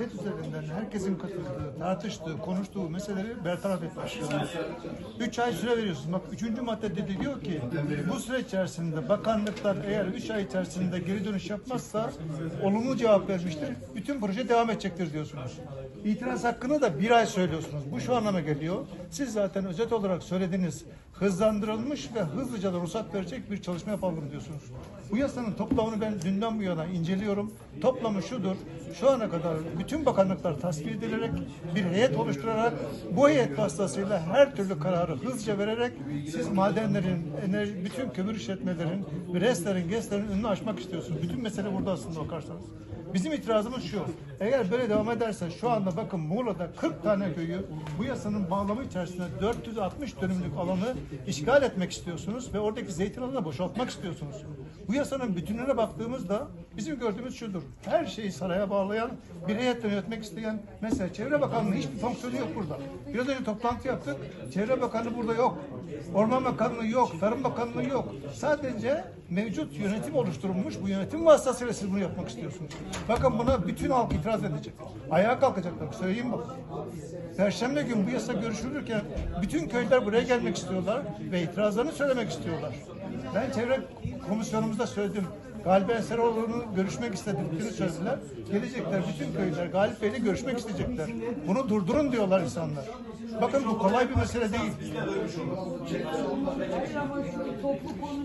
chat üzerinden herkesin katıldığı, tartıştığı, konuştuğu meseleleri bertaraf etmiş. Üç ay süre veriyorsunuz. Bak üçüncü maddede de diyor ki bu süre içerisinde bakanlıklar eğer üç ay içerisinde geri dönüş yapmazsa olumlu cevap vermiştir. Bütün proje devam edecektir diyorsunuz. İtiraz hakkını da bir ay söylüyorsunuz. Bu şu anlama geliyor. Siz zaten özet olarak söylediğiniz hızlandırılmış ve hızlıca da ruhsat verecek bir çalışma yapalım diyorsunuz. Bu yasanın toplamını ben dünden bu yana inceliyorum. Toplamı şudur. Şu ana kadar bütün bakanlıklar tasfiye edilerek bir heyet oluşturarak bu heyet vasıtasıyla her türlü kararı hızlıca vererek siz madenlerin, enerji, bütün kömür işletmelerin, RES'lerin, GES'lerin önünü açmak istiyorsunuz. Bütün mesele burada aslında bakarsanız. Bizim itirazımız şu. Eğer böyle devam ederse şu anda bakın Muğla'da 40 tane köyü bu yasanın bağlamı içerisinde 460 dönümlük alanı işgal etmek istiyorsunuz ve oradaki zeytin alanını boşaltmak istiyorsunuz. Bu yasanın bütününe baktığımızda bizim gördüğümüz şudur. Her şeyi saraya bağlayan, bir heyetle yönetmek isteyen, mesela Çevre Bakanlığı'nın hiçbir fonksiyonu yok burada. Biraz önce toplantı yaptık. Çevre Bakanlığı burada yok. Orman Bakanlığı yok. Tarım Bakanlığı yok. Sadece mevcut yönetim oluşturulmuş. Bu yönetim vasıtasıyla siz bunu yapmak istiyorsunuz. Bakın buna bütün halk itiraz edecek. Ayağa kalkacaklar. Söyleyeyim bak. Perşembe gün bu yasa görüşülürken bütün köylüler buraya gelmek istiyorlar ve itirazlarını söylemek istiyorlar. Ben çevre komisyonumuzda söyledim. Galip Enseroğlu'nu görüşmek istediklerini söylediler. Gelecekler bütün köylüler Galip Bey'le görüşmek isteyecekler. Bunu durdurun diyorlar insanlar. Bakın bu kolay bir mesele değil.